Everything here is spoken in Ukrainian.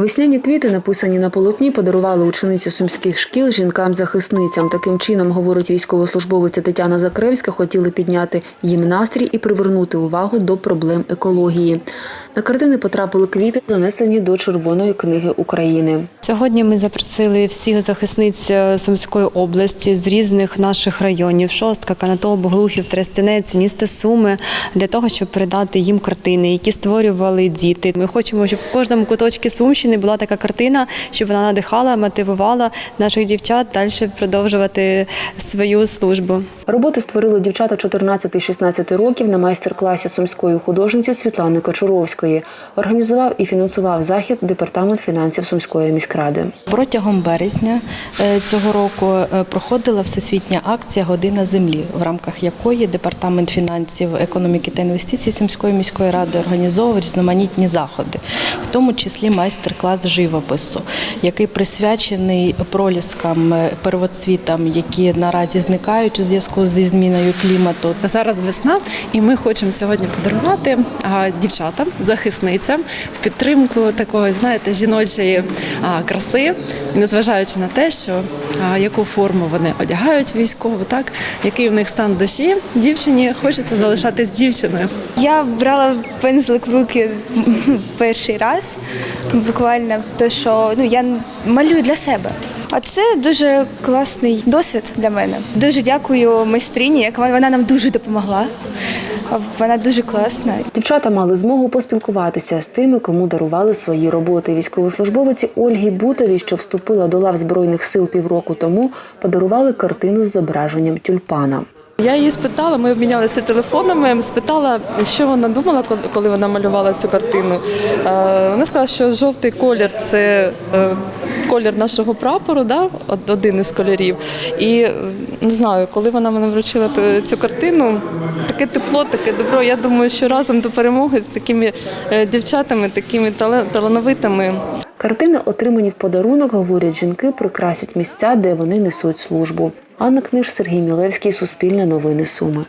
Весняні квіти, написані на полотні, подарували учениці сумських шкіл жінкам-захисницям. Таким чином, говорить військовослужбовиця Тетяна Закревська, хотіли підняти їм настрій і привернути увагу до проблем екології. На картини потрапили квіти, занесені до Червоної книги України. Сьогодні ми запросили всіх захисниць е, Сумської області з різних наших районів: Шостка, Канатоп, Глухів, Трестянець, місто Суми для того, щоб передати їм картини, які створювали діти. Ми хочемо, щоб в кожному куточку Сумщини була така картина, щоб вона надихала, мотивувала наших дівчат далі продовжувати свою службу. Роботи створили дівчата 14-16 років на майстер-класі сумської художниці Світлани Кочуровської. Організував і фінансував захід департамент фінансів Сумської міськради. Протягом березня е, цього року е, проходила всесвітня акція Година землі, в рамках якої департамент фінансів, економіки та інвестицій Сумської міської ради організовував різноманітні заходи, в тому числі майстер-клас живопису, який присвячений проліскам, е, первоцвітам, які наразі зникають у зв'язку зі зміною клімату. Зараз весна, і ми хочемо сьогодні подарувати дівчатам, захисницям в підтримку такої, знаєте, жіночої краси, і незважаючи на те, що яку форму вони одягають військову, так який в них стан душі, дівчині хочеться залишатись дівчиною. Я брала пензлик в руки перший раз, буквально, то що ну я малюю для себе. А це дуже класний досвід для мене. Дуже дякую майстрині, як вона нам дуже допомогла. Вона дуже класна. Дівчата мали змогу поспілкуватися з тими, кому дарували свої роботи. Військовослужбовиці Ольгі Бутовій, що вступила до лав збройних сил півроку тому, подарували картину з зображенням тюльпана. Я її спитала, ми обмінялися телефонами. Спитала, що вона думала, коли- вона малювала цю картину. Е, Вона сказала, що жовтий колір це е, колір нашого прапору, да? один із кольорів. І не знаю, коли вона мене вручила цю картину, таке тепло, таке добро. Я думаю, що разом до перемоги з такими е, дівчатами, такими талановитими. Картини, отримані в подарунок, говорять жінки, прикрасять місця, де вони несуть службу. Анна Книж, Сергій Мілевський, Суспільне новини Суми.